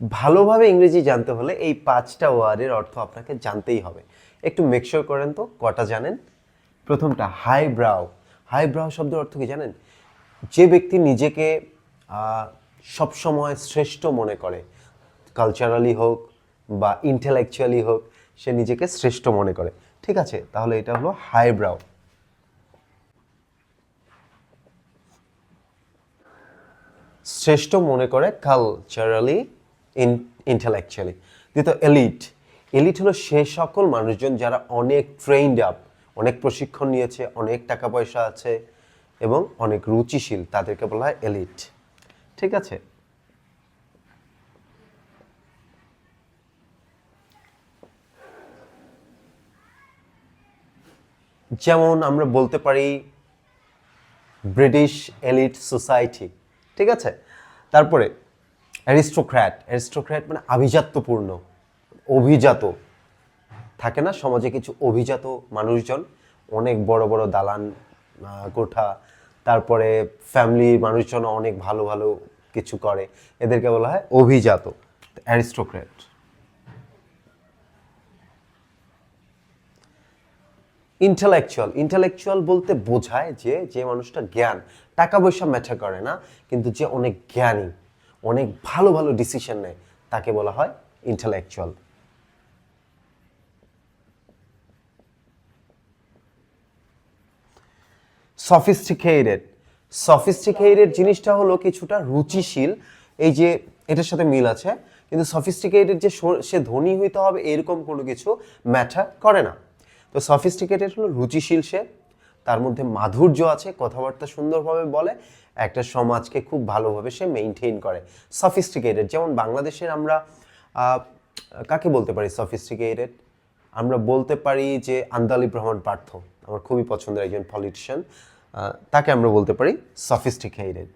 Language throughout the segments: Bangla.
ভালোভাবে ইংরেজি জানতে হলে এই পাঁচটা ওয়ার্ডের অর্থ আপনাকে জানতেই হবে। একটু মেকশোর করেন তো, কটা জানেন? প্রথমটা হাই ব্রাউ হাই ব্রাউ শব্দের অর্থ কি জানেন? যে ব্যক্তি নিজেকে সবসময় শ্রেষ্ঠ মনে করে কালচারালি হোক বা ইন্টেলেকচুয়ালি হোক, সে নিজেকে শ্রেষ্ঠ মনে করে। ঠিক আছে, তাহলে এটা হলো হাই ব্রাউ শ্রেষ্ঠ মনে করে কালচারালি ইন্টেলেকচুয়ালি দ্বিতীয় এলিট এলিট হলো সে সকল মানুষজন যারা অনেক ট্রেন্ড আপ অনেক প্রশিক্ষণ নিয়েছে, অনেক টাকা পয়সা আছে এবং অনেক রুচিশীল। তাদেরকে বলা হয় এলিট ঠিক আছে? যেমন আমরা বলতে পারি ব্রিটিশ এলিট সোসাইটি ঠিক আছে? তারপরে অ্যারিস্টোক্র্যাট অ্যারিস্টোক্র্যাট মানে আভিজাত্যপূর্ণ, অভিজাত। থাকে না সমাজে কিছু অভিজাত মানুষজন, অনেক বড় বড় দালান কোঠা তারপরে ফ্যামিলির মানুষজন অনেক ভালো ভালো কিছু করে, এদেরকে বলা হয় অভিজাত, অ্যারিস্টোক্র্যাট। ইন্টালেকচুয়াল ইন্টালেকচুয়াল বলতে বোঝায় যে যে মানুষটা জ্ঞান, টাকা পয়সা ম্যাটার করে না, কিন্তু যে অনেক জ্ঞানী। অনেক ভালো ভালো ডিসিশন নেয়, তাকে বলা হয় ইন্টেলেকচুয়াল সফিস্টিকেটেড সফিস্টিকেটেড জিনিসটা হলো কিছুটা রুচিশীল, এই যে এটার সাথে মিল আছে, কিন্তু সফিস্টিকেটেড যে সে ধনী হইতে হবে এরকম কোনো কিছু ম্যাটার করে না। তো সফিস্টিকেটেড হলো রুচিশীল সে তার মধ্যে মাধুর্য আছে, কথাবার্তা সুন্দরভাবে বলে, একটা সমাজকে খুব ভালোভাবে সে মেনটেন করে। সফিস্টিকেটেড যেমন বাংলাদেশের আমরা কাকে বলতে পারি সফিস্টিকেটেড আমরা বলতে পারি যে আন্দালি ব্রহ্মণ পার্থ, আমার খুবই পছন্দের একজন পলিটিশিয়ান তাকে আমরা বলতে পারি সফিস্টিকেটেড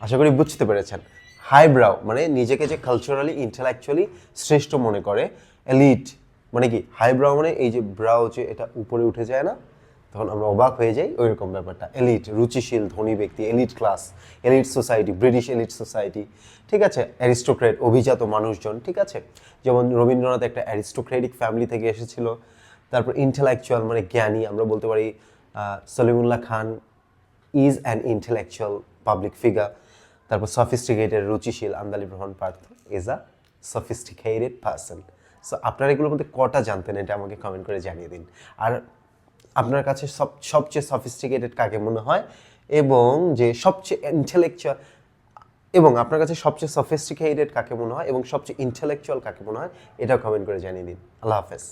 আশা করি বুঝতে পেরেছেন। হাই ব্রাউ মানে নিজেকে যে কালচারালি ইন্টেলেকচুয়ালি শ্রেষ্ঠ মনে করে এলিট মানে কি হাই ব্রাউ মানে এই যে ব্রাউ যে এটা উপরে উঠে যায় না, তখন আমরা অবাক হয়ে যাই ওই রকম ব্যাপারটা। এলিট রুচিশীল, ধনী ব্যক্তি elite class elite society British elite society ঠিক আছে? অ্যারিস্টোক্রেট অভিজাত মানুষজন, ঠিক আছে? যেমন রবীন্দ্রনাথ একটা অ্যারিস্টোক্রেটিক ফ্যামিলি থেকে এসেছিল, তারপর ইন্টেলেকচুয়াল মানে জ্ঞানী, আমরা বলতে পারি Salimullah Khan is an intellectual public figure তারপর সফিস্টিকেটেড রুচিশীল আন্দালি ব্রহণ Partha is a sophisticated person so আপনারা এগুলোর মধ্যে কটা জানতেন এটা আমাকে কমেন্ট করে জানিয়ে দিন। আর আপনার কাছে সব, সবচেয়ে সফিস্টিকেটেড কাকে মনে হয়? এবং যে সবচেয়ে ইন্টেলেকচুয়াল এবং আপনার কাছে সবচেয়ে সফিস্টিকেটেড কাকে মনে হয়? এবং সবচেয়ে ইন্টেলেকচুয়াল কাকে মনে হয়? এটাও কমেন্ট করে জানিয়ে দিন। আল্লাহ হাফেজ।